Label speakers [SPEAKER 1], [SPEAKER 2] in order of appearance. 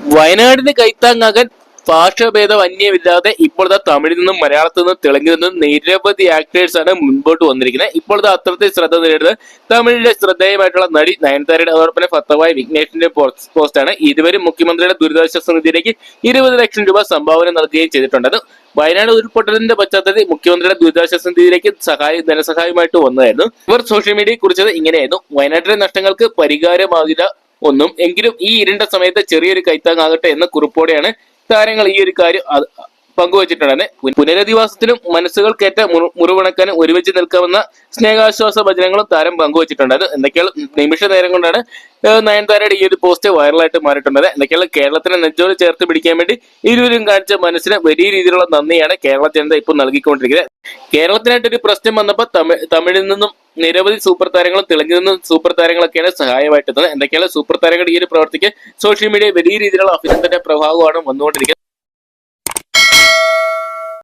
[SPEAKER 1] വയനാടിന് കൈത്താങ്ങാകാൻ ഭാഷഭേദം അന്യമില്ലാതെ ഇപ്പോഴത്തെ തമിഴിൽ നിന്നും മലയാളത്തിൽ നിന്നും തെലുങ്കിൽ നിന്നും നിരവധി ആക്ടേഴ്സ് ആണ് മുൻപോട്ട് വന്നിരിക്കുന്നത്. ഇപ്പോഴത്തെ അത്രത്തെ ശ്രദ്ധ നേടുന്നത് തമിഴിലെ ശ്രദ്ധേയമായിട്ടുള്ള നടി നയൻതാരയുടെ അതോടൊപ്പം ഭർത്താവായ വിഘ്നേഷിന്റെ പോസ്റ്റ് ആണ്. ഇതുവരെ മുഖ്യമന്ത്രിയുടെ ദുരിതാശ്വാസ നിധിയിലേക്ക് ഇരുപത് ലക്ഷം രൂപ സംഭാവന നൽകുകയും ചെയ്തിട്ടുണ്ടത് വയനാട് ഉരുൾപൊട്ടലിന്റെ പശ്ചാത്തലത്തിൽ മുഖ്യമന്ത്രിയുടെ ദുരിതാശ്വാസ നിധിയിലേക്ക് സഹായ ധനസഹായമായിട്ട് വന്നതായിരുന്നു. ഇവർ സോഷ്യൽ മീഡിയയെ കുറിച്ചത് ഇങ്ങനെയായിരുന്നു. വയനാട്ടിലെ നഷ്ടങ്ങൾക്ക് പരിഹാരമാകില്ല ഒന്നും. എങ്കിലും ഈ ഇരുണ്ട സമയത്ത് ചെറിയൊരു കൈത്താങ്ങാകട്ടെ എന്ന കുറിപ്പോടെയാണ് താരങ്ങൾ ഈ ഒരു കാര്യം പങ്കുവച്ചിട്ടുണ്ടെന്ന് പുനരധിവാസത്തിലും മനസ്സുകൾക്കേറ്റ മുറി- മുറിവണക്കാനും ഒരുമിച്ച് നിൽക്കാമെന്ന സ്നേഹാശ്വാസ ഭജനങ്ങളും താരം പങ്കുവച്ചിട്ടുണ്ടായത് എന്തൊക്കെയാണ് നിമിഷ നേരം കൊണ്ടാണ് നയൻതാരയുടെ ഈ ഒരു പോസ്റ്റ് വൈറലായിട്ട് മാറിയിട്ടുള്ളത്. എന്തൊക്കെയാണ് കേരളത്തിനെ നെഞ്ചോട് ചേർത്ത് പിടിക്കാൻ വേണ്ടി ഇരുവരും കാണിച്ച മനസ്സിന് വലിയ രീതിയിലുള്ള നന്ദിയാണ് കേരള ജനത ഇപ്പോൾ നൽകിക്കൊണ്ടിരിക്കുന്നത്. കേരളത്തിനായിട്ട് ഒരു പ്രശ്നം വന്നപ്പോൾ തമിഴ് തമിഴിൽ നിന്നും നിരവധി സൂപ്പർ താരങ്ങളും തെളിഞ്ഞു നിന്നും സൂപ്പർ താരങ്ങളൊക്കെയാണ് സഹായമായിട്ടുള്ളത് എന്തൊക്കെയാണ് സൂപ്പർ താരങ്ങളുടെ ഈ ഒരു പ്രവർത്തിക്ക് സോഷ്യൽ മീഡിയ വലിയ രീതിയിലുള്ള അഭിനന്ദന പ്രഭാവമാണ് വന്നുകൊണ്ടിരിക്കുന്നത്.